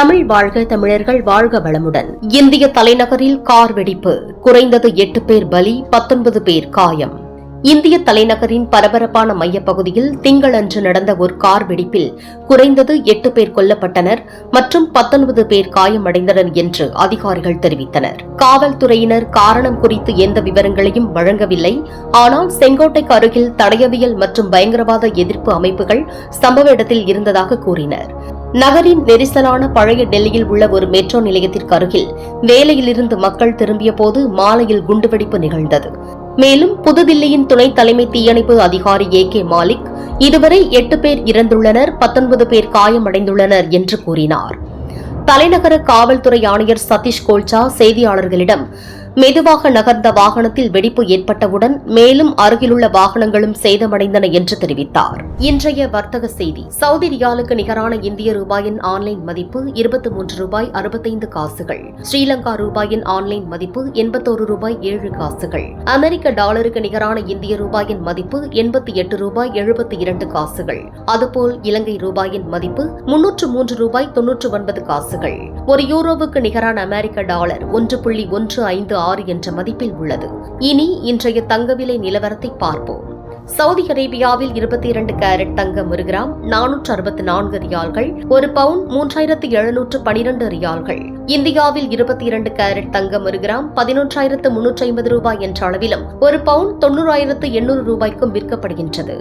தமிழ் வாழ்க தமிழர்கள் வாழ்க வளமுடன். இந்திய தலைநகரில் கார் வெடிப்பு. குறைந்தது எட்டு பேர் பலி பத்தொன்பது பேர் காயம். இந்திய தலைநகரின் பரபரப்பான மையப்பகுதியில் திங்களன்று நடந்த ஒரு கார் வெடிப்பில் குறைந்தது எட்டு பேர் கொல்லப்பட்டனர் மற்றும் பத்தொன்பது பேர் காயமடைந்தனர் என்று அதிகாரிகள் தெரிவித்தனர். காவல்துறையினர் காரணம் குறித்து எந்த விவரங்களையும் வழங்கவில்லை. ஆனால் செங்கோட்டைக்கு அருகில் தடயவியல் மற்றும் பயங்கரவாத எதிர்ப்பு அமைப்புகள் சம்பவ இடத்தில் இருந்ததாக கூறினர். நகரின் நெரிசலான பழைய டெல்லியில் உள்ள ஒரு மெட்ரோ நிலையத்திற்கு அருகில் வேலையிலிருந்து மக்கள் திரும்பிய போது மாலையில் குண்டுவெடிப்பு நிகழ்ந்தது. மேலும் புதுதில்லியின் துணை தலைமை தீயணைப்பு அதிகாரி ஏ கே மாலிக் இதுவரை எட்டு பேர் இறந்துள்ளனர் பத்தொன்பது பேர் காயமடைந்துள்ளனர் என்று கூறினார். தலைநகர காவல்துறை ஆணையர் சதீஷ் கோல்சா செய்தியாளர்களிடம் மெதுவாக நகர்ந்த வாகனத்தில் வெடிப்பு ஏற்பட்டவுடன் மேலும் அருகிலுள்ள வாகனங்களும் சேதமடைந்தன என்று தெரிவித்தார். இன்றைய வர்த்தக செய்தி. சவுதி ரியாலுக்கு நிகரான இந்திய ரூபாயின் ஆன்லைன் மதிப்பு இருபத்தி மூன்று ரூபாய் அறுபத்தைந்து காசுகள். ஸ்ரீலங்கா ரூபாயின் ஆன்லைன் மதிப்பு எண்பத்தோரு ரூபாய் ஏழு காசுகள். அமெரிக்க டாலருக்கு நிகரான இந்திய ரூபாயின் மதிப்பு எண்பத்தி எட்டு ரூபாய் எழுபத்தி இரண்டு காசுகள். அதுபோல் இலங்கை ரூபாயின் மதிப்பு முன்னூற்று மூன்று ரூபாய் தொன்னூற்று ஒன்பது காசுகள். ஒரு யூரோவுக்கு நிகரான அமெரிக்க டாலர் ஒன்று புள்ளி ஒன்று ஐந்து ஆறு என்ற மதிப்பில் உள்ளது. இனி இன்றைய தங்க விலை நிலவரத்தை பார்ப்போம். சவுதி அரேபியாவில் இருபத்தி இரண்டு கேரட் தங்கம் ஒரு கிராம் நானூற்று அறுபத்தி நான்கு ரியால்கள் ஒரு பவுன் மூன்றாயிரத்து எழுநூற்று பனிரெண்டு ரியால்கள். இந்தியாவில் இருபத்தி இரண்டு கேரட் தங்கம் ஒரு கிராம் பதினொன்றாயிரத்து முன்னூற்றி ஐம்பது ரூபாய் என்ற அளவிலும் ஒரு பவுன் தொண்ணூறாயிரத்து எண்ணூறு ரூபாய்க்கும் விற்கப்படுகின்றது.